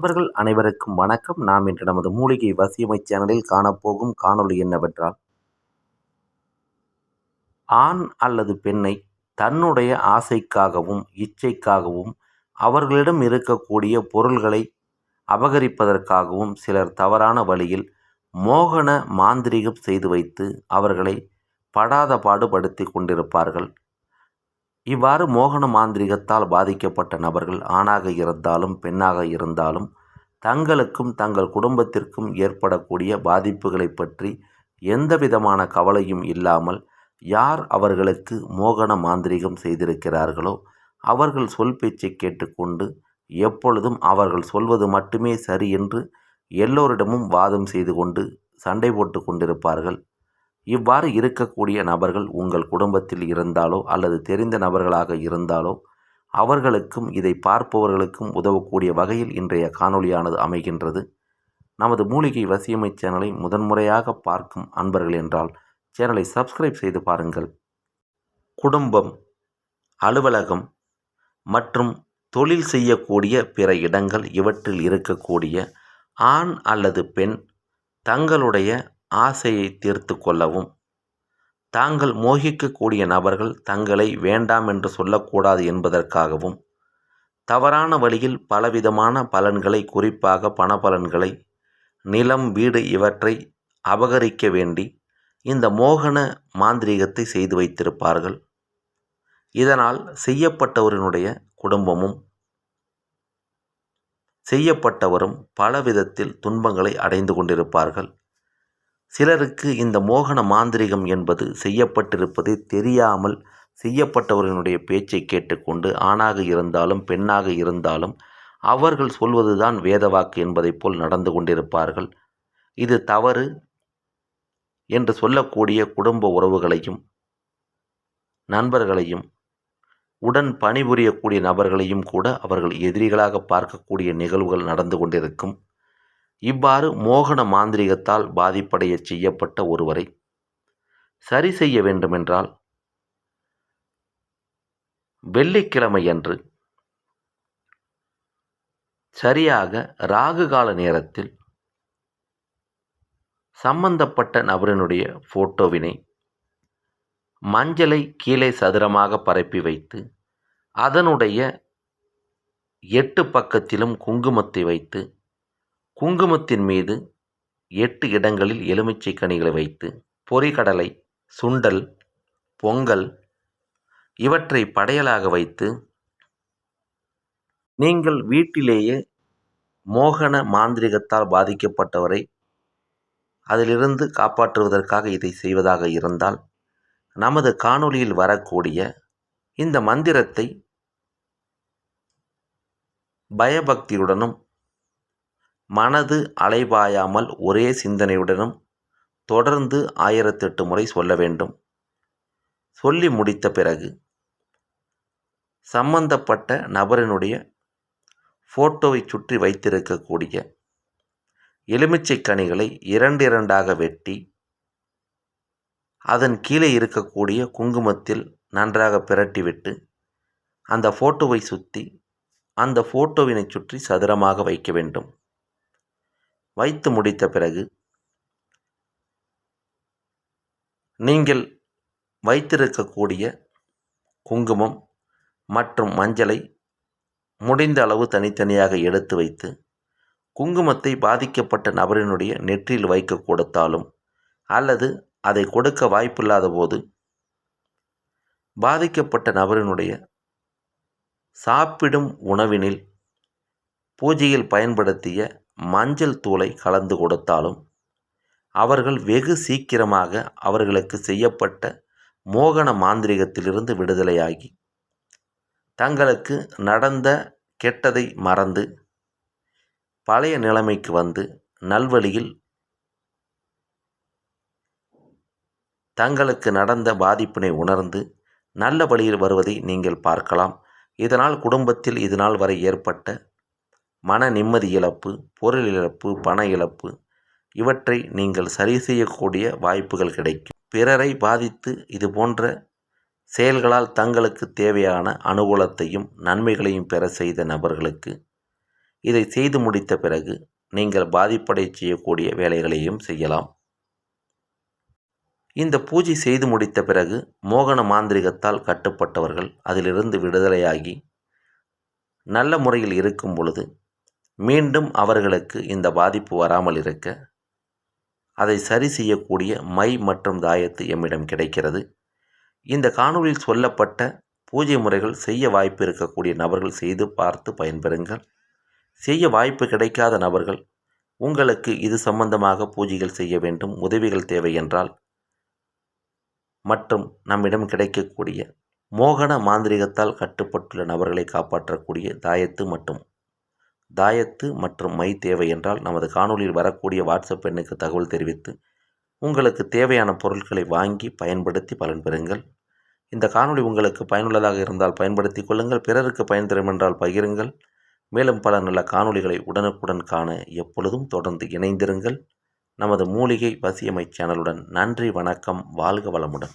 நண்பர்கள் அனைவருக்கும் வணக்கம். நாம் இன்று நமது மூலிகை வசியமை சேனலில் காணப்போகும் காணொளி என்னவென்றால் ஆண் அல்லது பெண்ணை தன்னுடைய ஆசைக்காகவும் இச்சைக்காகவும் அவர்களிடம் இருக்கக்கூடிய பொருள்களை அபகரிப்பதற்காகவும் சிலர் தவறான வழியில் மோகன மாந்திரிகம் செய்து வைத்து அவர்களை படாத பாடுபடுத்தி கொண்டிருப்பார்கள். இவ்வாறு மோகன மாந்திரிகத்தால் பாதிக்கப்பட்ட நபர்கள் ஆணாக இருந்தாலும் பெண்ணாக இருந்தாலும் தங்களுக்கும் தங்கள் குடும்பத்திற்கும் ஏற்படக்கூடிய பாதிப்புகளை பற்றி எந்தவிதமான கவலையும் இல்லாமல் யார் அவர்களுக்கு மோகன மாந்திரிகம் செய்திருக்கிறார்களோ அவர்கள் சொல் பேச்சை கேட்டுக்கொண்டு எப்பொழுதும் அவர்கள் சொல்வது மட்டுமே சரி என்று எல்லோரிடமும் வாதம் செய்து கொண்டு சண்டை போட்டு கொண்டிருப்பார்கள். இவ்வாறு இருக்கக்கூடிய நபர்கள் உங்கள் குடும்பத்தில் இருந்தாலோ அல்லது தெரிந்த நபர்களாக இருந்தாலோ அவர்களுக்கும் இதை பார்ப்பவர்களுக்கும் உதவக்கூடிய வகையில் இன்றைய காணொளியானது அமைகின்றது. நமது மூலிகை வசியமை சேனலை முதன்முறையாக பார்க்கும் அன்பர்கள் என்றால் சேனலை சப்ஸ்கிரைப் செய்து பாருங்கள். குடும்பம் அலுவலகம் மற்றும் தொழில் செய்யக்கூடிய பிற இடங்கள் இவற்றில் இருக்கக்கூடிய ஆண் அல்லது பெண் தங்களுடைய ஆசையை தீர்த்து கொள்ளவும். தாங்கள் மோகிக்கக்கூடிய நபர்கள் தங்களை வேண்டாம் என்று சொல்லக்கூடாது என்பதற்காகவும் தவறான வழியில் பலவிதமான பலன்களை குறிப்பாக பணபலன்களை நிலம் வீடு இவற்றை அபகரிக்க வேண்டி இந்த மோகன மாந்திரீகத்தை செய்து வைத்திருப்பார்கள். இதனால் செய்யப்பட்டவரினுடைய குடும்பமும் செய்யப்பட்டவரும் பல விதத்தில் துன்பங்களை அடைந்து கொண்டிருப்பார்கள். சிலருக்கு இந்த மோகன மாந்திரிகம் என்பது செய்யப்பட்டிருப்பது தெரியாமல் செய்யப்பட்டவர்களுடைய பேச்சை கேட்டுக்கொண்டு ஆணாக இருந்தாலும் பெண்ணாக இருந்தாலும் அவர்கள் சொல்வதுதான் வேதவாக்கு என்பதைப் போல் நடந்து கொண்டிருப்பார்கள். இது தவறு என்று சொல்லக்கூடிய குடும்ப உறவுகளையும் நண்பர்களையும் உடன் பணிபுரியக்கூடிய நபர்களையும் கூட அவர்கள் எதிரிகளாக பார்க்கக்கூடிய நிகழ்வுகள் நடந்து கொண்டிருக்கும். இவ்வாறு மோகன மாந்திரிகத்தால் பாதிப்படைய செய்யப்பட்ட ஒருவரை சரி செய்ய வேண்டுமென்றால் வெள்ளிக்கிழமையன்று சரியாக ராகு கால நேரத்தில் சம்பந்தப்பட்ட நபரினுடைய ஃபோட்டோவினை மஞ்சளை கீழே சதுரமாக பரப்பி வைத்து அதனுடைய எட்டு பக்கத்திலும் குங்குமத்தை வைத்து குங்குமத்தின் மீது எட்டு இடங்களில் எலுமிச்சை கனிகளை வைத்து பொறிகடலை சுண்டல் பொங்கல் இவற்றை படையலாக வைத்து நீங்கள் வீட்டிலேயே மோகன மாந்திரிகத்தால் பாதிக்கப்பட்டவரை அதிலிருந்து காப்பாற்றுவதற்காக இதை செய்வதாக இருந்தால் நமது காணொளியில் வரக்கூடிய இந்த மந்திரத்தை பயபக்தியுடனும் மனது அலைபாயாமல் ஒரே சிந்தனையுடனும் தொடர்ந்து ஆயிரத்தெட்டு முறை சொல்ல வேண்டும். சொல்லி முடித்த பிறகு சம்பந்தப்பட்ட நபரினுடைய ஃபோட்டோவை சுற்றி வைத்திருக்கக்கூடிய எலுமிச்சை கனிகளை இரண்டிரண்டாக வெட்டி அதன் கீழே இருக்கக்கூடிய குங்குமத்தில் நன்றாக பிரட்டிவிட்டு அந்த ஃபோட்டோவை சுற்றி அந்த ஃபோட்டோவினை சுற்றி சதுரமாக வைக்க வேண்டும். வைத்து முடித்த பிறகு நீங்கள் வைத்திருக்கக்கூடிய குங்குமம் மற்றும் மஞ்சளை முடிந்த அளவு தனித்தனியாக எடுத்து வைத்து குங்குமத்தை பாதிக்கப்பட்ட நபரினுடைய நெற்றியில் வைக்க கொடுத்தாலும் அல்லது அதை கொடுக்க வாய்ப்பில்லாத போது பாதிக்கப்பட்ட நபரினுடைய சாப்பிடும் உணவினில் பூஜையில் பயன்படுத்திய மஞ்சள் தூளை கலந்து கொடுத்தாலும் அவர்கள் வெகு சீக்கிரமாக அவர்களுக்கு செய்யப்பட்ட மோகன மாந்திரிகத்திலிருந்து விடுதலையாகி தங்களுக்கு நடந்த கெட்டதை மறந்து பழைய நிலைமைக்கு வந்து நல்வழியில் தங்களுக்கு நடந்த பாதிப்பினை உணர்ந்து நல்ல வழியில் வருவதை நீங்கள் பார்க்கலாம். இதனால் குடும்பத்தில் இதுநாள் வரை ஏற்பட்ட மன நிம்மதி இழப்பு பொருள் இழப்பு பண இழப்பு இவற்றை நீங்கள் சரி செய்யக்கூடிய வாய்ப்புகள் கிடைக்கும். பிறரை பாதித்து இது போன்ற செயல்களால் தங்களுக்கு தேவையான அனுகூலத்தையும் நன்மைகளையும் பெற செய்த நபர்களுக்கு இதை செய்து முடித்த பிறகு நீங்கள் பாதிப்படை செய்யக்கூடிய வேலைகளையும் செய்யலாம். இந்த பூஜை செய்து முடித்த பிறகு மோகன மாந்திரிகத்தால் கட்டுப்பட்டவர்கள் அதிலிருந்து விடுதலையாகி நல்ல முறையில் இருக்கும் பொழுது மீண்டும் அவர்களுக்கு இந்த பாதிப்பு வராமல் இருக்க அதை சரி செய்யக்கூடிய மை மற்றும் தாயத்து எம்மிடம் கிடைக்கிறது. இந்த காணொலியில் சொல்லப்பட்ட பூஜை முறைகள் செய்ய வாய்ப்பு இருக்கக்கூடிய நபர்கள் செய்து பார்த்து பயன்பெறுங்கள். செய்ய வாய்ப்பு கிடைக்காத நபர்கள் உங்களுக்கு இது சம்பந்தமாக பூஜைகள் செய்ய வேண்டும் உதவிகள் தேவை என்றால் மற்றும் நம்மிடம் கிடைக்கக்கூடிய மோகன மாந்திரிகத்தால் கட்டுப்பட்டுள்ள நபர்களை காப்பாற்றக்கூடிய தாயத்து மற்றும் தாயத்து மற்றும் மை தேவை என்றால் நமது காணொளியில் வரக்கூடிய வாட்ஸ்அப் எண்ணுக்கு தகவல் தெரிவித்து உங்களுக்கு தேவையான பொருட்களை வாங்கி பயன்படுத்தி பலன் பெறுங்கள். இந்த காணொளி உங்களுக்கு பயனுள்ளதாக இருந்தால் பயன்படுத்தி கொள்ளுங்கள். பிறருக்கு பயன் தரும் என்றால் பகிருங்கள். மேலும் பல நல்ல காணொளிகளை உடனுக்குடன் காண எப்பொழுதும் தொடர்ந்து இணைந்திருங்கள். நமது மூலிகை வசியமை சேனலுடன் நன்றி வணக்கம் வாழ்க வளமுடன்.